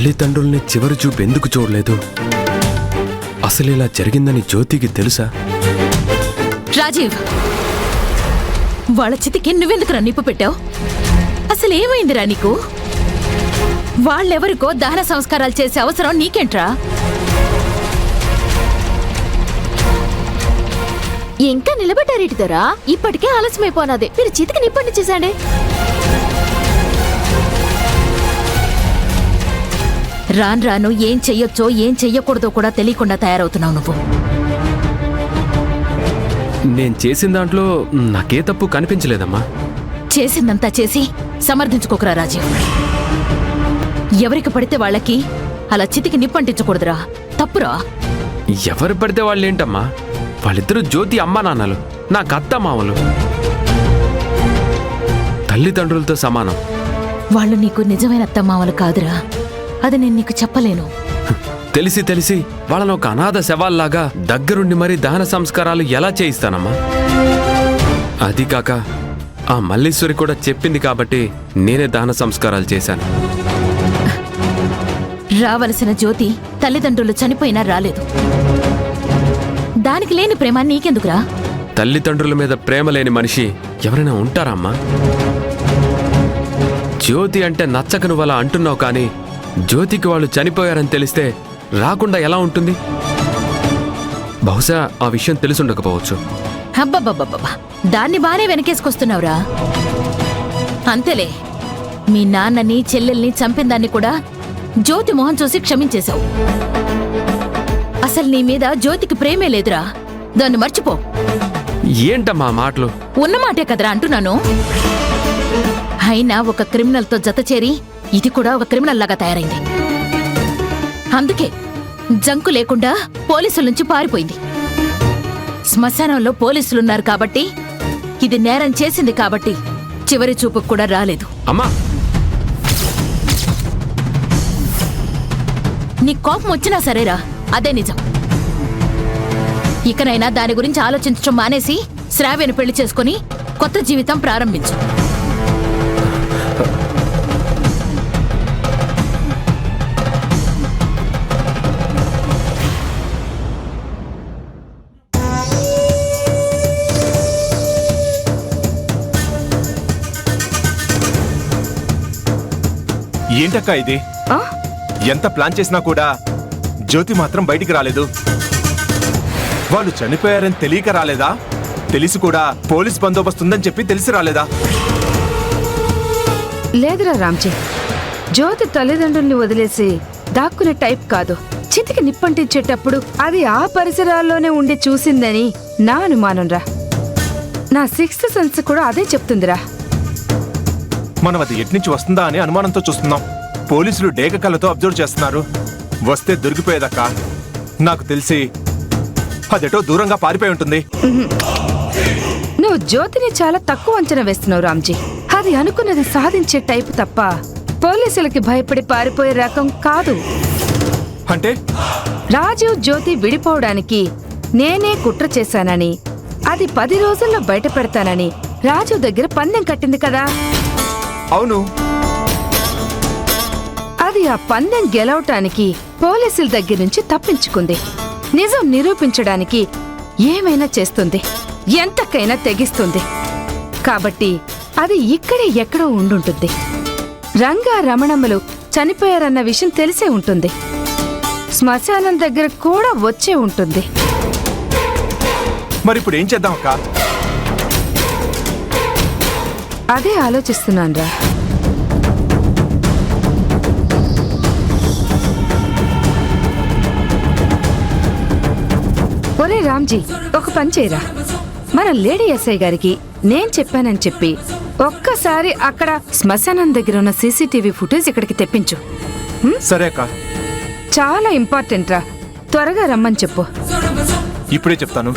తల్లిదండ్రుల్ని చివరి చూపు ఎందుకు చూడలేదు? అసలు ఇలా జరిగిందని జ్యోతికి తెలుసా? రాజీవ్ వాళ్ళ చితికి నువ్వెందుకు నిప్పు పెట్టావు? అసలు ఏమైందిరా నీకు? వాళ్ళెవరికో దహన సంస్కారాలు చేసే అవసరం నీకేంట్రా? ఇంకా నిలబెట్టారేటిదరా ఇప్పటికే ఆలస్యమైపోనాదే. మీరు చితికి నిప్పండి చేశాడే. రాను రాను ఏం చెయ్యొచ్చో ఏం చెయ్యకూడదో కూడా తెలియకుండా తయారవుతున్నావు నువ్వు. నేను చేసిన దాంట్లో నాకే తప్పు కనిపించలేదమ్మా. చేసిందంతా చేసి సమర్థించుకోకురా రాజీవ్. ఎవరికి పడితే వాళ్ళకి అలా చితికి నిప్పంటించకూడదురా. తప్పురా. ఎవరు పడితే వాళ్ళేంటమ్మా? వాళ్ళిద్దరూ జ్యోతి అమ్మా నాన్నలు నాకు అత్త మామలు. తల్లిదండ్రులతో సమానం. వాళ్ళు నీకు నిజమైన అత్తమామలు కాదురా. అది నేను నీకు చెప్పలేను. తెలిసి తెలిసి వాళ్ళను ఒక అనాథ శవాల్లాగా దగ్గరుండి మరీ దహన సంస్కారాలు ఎలా చేయిస్తానమ్మా? అది కాక ఆ మల్లీశ్వరి కూడా చెప్పింది కాబట్టి నేనే దహన సంస్కారాలు చేశాను. రావలసిన జ్యోతి తల్లిదండ్రులు చనిపోయినా రాలేదు. దానికి లేని ప్రేమ నీకెందుకురా? తల్లిదండ్రుల మీద ప్రేమ లేని మనిషి ఎవరైనా ఉంటారా అమ్మా? జ్యోతి అంటే నచ్చక నువ్వు అలా అంటున్నావు కానీ జ్యోతికి వాళ్ళు చనిపోయారని తెలిస్తే రాకుండా ఎలా ఉంటుంది? బహుశా ఆ విషయం తెలిసుండకపోవచ్చు. అబ్బబ్బబ్బబ్బా. దాన్ని బానే వెనకేసుకొస్తున్నావురా. అంతేలే. మీ నాన్నని చెల్లెల్ని చంపిందాన్ని కూడా జ్యోతి మొహం చూసి క్షమించేశావు. అసలు నీ మీద జ్యోతికి ప్రేమే లేదురా. దాన్ని మర్చిపో. ఏంటమ్మా మాటలు? ఉన్నమాటే కదరా అంటున్నాను. అయినా ఒక క్రిమినల్తో జత చేరి ఇది కూడా ఒక క్రిమినల్ లాగా తయారైంది. అందుకే జంకు లేకుండా పోలీసుల నుంచి పారిపోయింది. శ్మశానంలో పోలీసులున్నారు కాబట్టి ఇది నేరం చేసింది కాబట్టి చివరి చూపుకు కూడా రాలేదు. అమ్మా! నీ కోపం వచ్చినా సరేరా అదే నిజం. ఇకనైనా దాని గురించి ఆలోచించడం మానేసి శ్రావ్యను పెళ్ళి చేసుకుని కొత్త జీవితం ప్రారంభించు. ఏంటక్క ఇది? ఎంత ప్లాన్ చేసినా కూడా జ్యోతి మాత్రం బయటికి రాలేదు. వాళ్ళు చనిపోయారని తెలియక రాలేదా? తెలిసి కూడా పోలీస్ బందోబస్తు ఉందని చెప్పి తెలిసి రాలేదా? లేదురా రామ్జీ. జ్యోతి తల్లిదండ్రుల్ని వదిలేసి దాక్కునే టైప్ కాదు. చితికి నిప్పంటించేటప్పుడు అది ఆ పరిసరాల్లోనే ఉండి చూసిందని నా అనుమానంరా. నా సిక్స్త్ సెన్స్ కూడా అదే చెప్తుందిరా. మనం అది ఎట్నుంచి వస్తుందా అని అనుమానంతో చూస్తున్నాం. పోలీసులు డేక కళ్ళతో అబ్జర్వ్ చేస్తున్నారు. వస్తే దొరికిపోయేదక్క నాకు తెలిసి అదెటో దూరంగా పారిపోయి ఉంటుంది. నువ్వు జ్యోతిని చాలా తక్కువ అంచనా వేస్తున్నావు రామ్జీ. అది అనుకున్నది సాధించే టైపు తప్ప పోలీసులకి భయపడి పారిపోయే రకం కాదు. అంటే? రాజీవ్ జ్యోతి విడిపోవడానికి నేనే కుట్ర చేశానని అది పది రోజుల్లో బయట పెడతానని రాజు దగ్గర పందెం కట్టింది కదా. అవును. అది ఆ పందెం గెలవటానికి పోలీసుల దగ్గర నుంచి తప్పించుకుంది. నిజం నిరూపించడానికి ఏమైనా చేస్తుంది. ఎంతకైనా తెగిస్తుంది. కాబట్టి అది ఇక్కడే ఎక్కడో ఉండుంటుంది. రంగా రమణమ్మలు చనిపోయారన్న విషయం తెలిసే ఉంటుంది. శ్మశానం దగ్గర కూడా వచ్చే ఉంటుంది. మరి ఇప్పుడు ఏం చేద్దాం అక్క? అదే ఆలోచిస్తున్నాన్రా ఒరే రామ్జీ ఒక పని చేయరా మన లేడీ ఎస్ఐ గారికి నేను చెప్పానని చెప్పి ఒక్కసారి అక్కడ శ్మశానం దగ్గర ఉన్న సీసీటీవీ ఫుటేజ్ ఇక్కడికి తెప్పించు సరే అక్క చాలా ఇంపార్టెంట్ రా త్వరగా రమ్మని చెప్పు ఇప్పుడే చెప్తాను